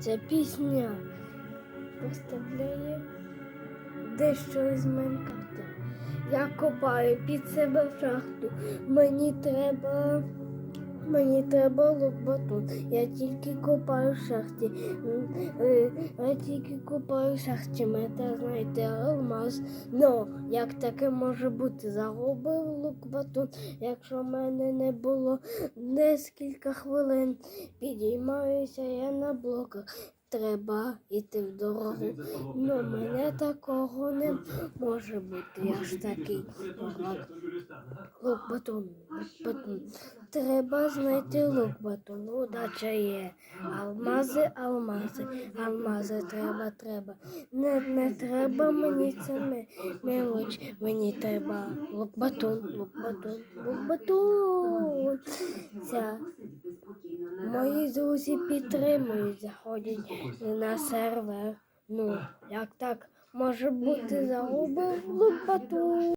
Ця пісня поставляє дещо із Майнкрафта. Я копаю під себе шахту. Мені треба. Мені треба лопату. Я тільки копаю в шахті. Е, Я тільки копаю в шахті. Мета знайти алмаз. Ну, як таке може бути? Загубив лопату, якщо в мене не було декілька хвилин. Підіймаюся я на блоках. Треба йти в дорогу. Ну, мене такого не може бути. Я ж такий. Лук батон. Треба знайти лук батон. Удача є. Алмази, алмази, алмази треба, треба. Не, не треба мені це мелоч. Мені треба лук батон, лук батон, лук батон. Ця Мої друзі підтримують, заходять на сервер. Ну, як так може бути загубив лопату.